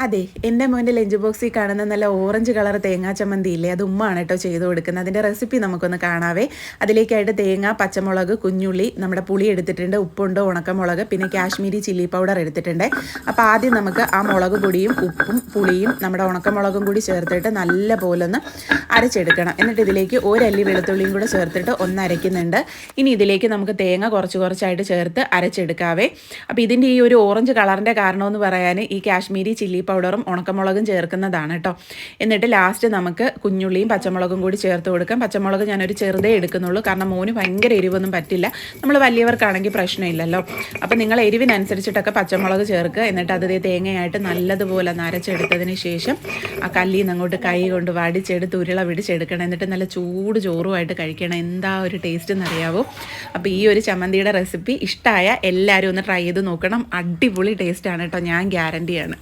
അതെ എന്റെ മോന്റെ ലഞ്ച് ബോക്സിൽ കാണുന്ന നല്ല ഓറഞ്ച് കളർ തേങ്ങാ ചമ്മന്തി ഇല്ലേ? അത് ഉമ്മാണ് കേട്ടോ ചെയ്ത് കൊടുക്കുന്നത്. അതിന്റെ റെസിപ്പി നമുക്കൊന്ന് കാണാവേ. അതിലേക്കായിട്ട് തേങ്ങ പച്ചമുളക് കുഞ്ഞുള്ളി നമ്മുടെ പുളി എടുത്തിട്ടുണ്ട് ഉപ്പുണ്ട് ഉണക്കമുളക് പിന്നെ കാശ്മീരി ചില്ലി പൗഡർ എടുത്തിട്ടുണ്ട്. അപ്പോൾ ആദ്യം നമുക്ക് ആ മുളക് പൊടിയും ഉപ്പും പുളിയും നമ്മുടെ ഉണക്കമുളകും കൂടി ചേർത്തിട്ട് നല്ല പോലെ ഒന്ന് അരച്ചെടുക്കണം. എന്നിട്ട് ഇതിലേക്ക് ഒരല്ലി വെളുത്തുള്ളിയും കൂടെ ചേർത്തിട്ട് ഒന്ന് അരയ്ക്കുന്നുണ്ട്. ഇനി ഇതിലേക്ക് നമുക്ക് തേങ്ങ കുറച്ച് കുറച്ചായിട്ട് ചേർത്ത് അരച്ചെടുക്കാവേ. അപ്പോൾ ഇതിന്റെ ഈ ഒരു ഓറഞ്ച് കളറിന്റെ കാരണമെന്ന് പറയാൻ ഈ കാശ്മീരി ചില്ലി പൗഡറും ഉണക്കമുളകും ചേർക്കുന്നതാണ് കേട്ടോ എന്നിട്ട് ലാസ്റ്റ് നമുക്ക് കുഞ്ഞുള്ളിയും പച്ചമുളകും കൂടി ചേർത്ത് കൊടുക്കാം. പച്ചമുളക് ഞാനൊരു ചെറുതേ എടുക്കുന്നുള്ളൂ. കാരണം മോന് ഭയങ്കര എരിവൊന്നും പറ്റില്ല. നമ്മൾ വലിയവർക്കാണെങ്കിൽ പ്രശ്നമില്ലല്ലോ. അപ്പോൾ നിങ്ങൾ എരിവിനനുസരിച്ചിട്ടൊക്കെ പച്ചമുളക് ചേർക്കുക. എന്നിട്ട് അത് തേങ്ങയായിട്ട് നല്ലതുപോലെ നരച്ചെടുത്തതിന് ശേഷം ആ കല്ലിൽ നിന്ന് അങ്ങോട്ട് കൈ കൊണ്ട് വടിച്ചെടുത്ത് ഉരുള പിടിച്ചെടുക്കണം. എന്നിട്ട് നല്ല ചൂട് ചോറുമായിട്ട് കഴിക്കണം. എന്താ ഒരു ടേസ്റ്റ് എന്നറിയാവോ? അപ്പോൾ ഈ ഒരു ചമ്മന്തിയുടെ റെസിപ്പി ഇഷ്ടമായ എല്ലാവരും ഒന്ന് ട്രൈ ചെയ്ത് നോക്കണം. അടിപൊളി ടേസ്റ്റാണ് കേട്ടോ ഞാൻ ഗ്യാരണ്ടിയാണ്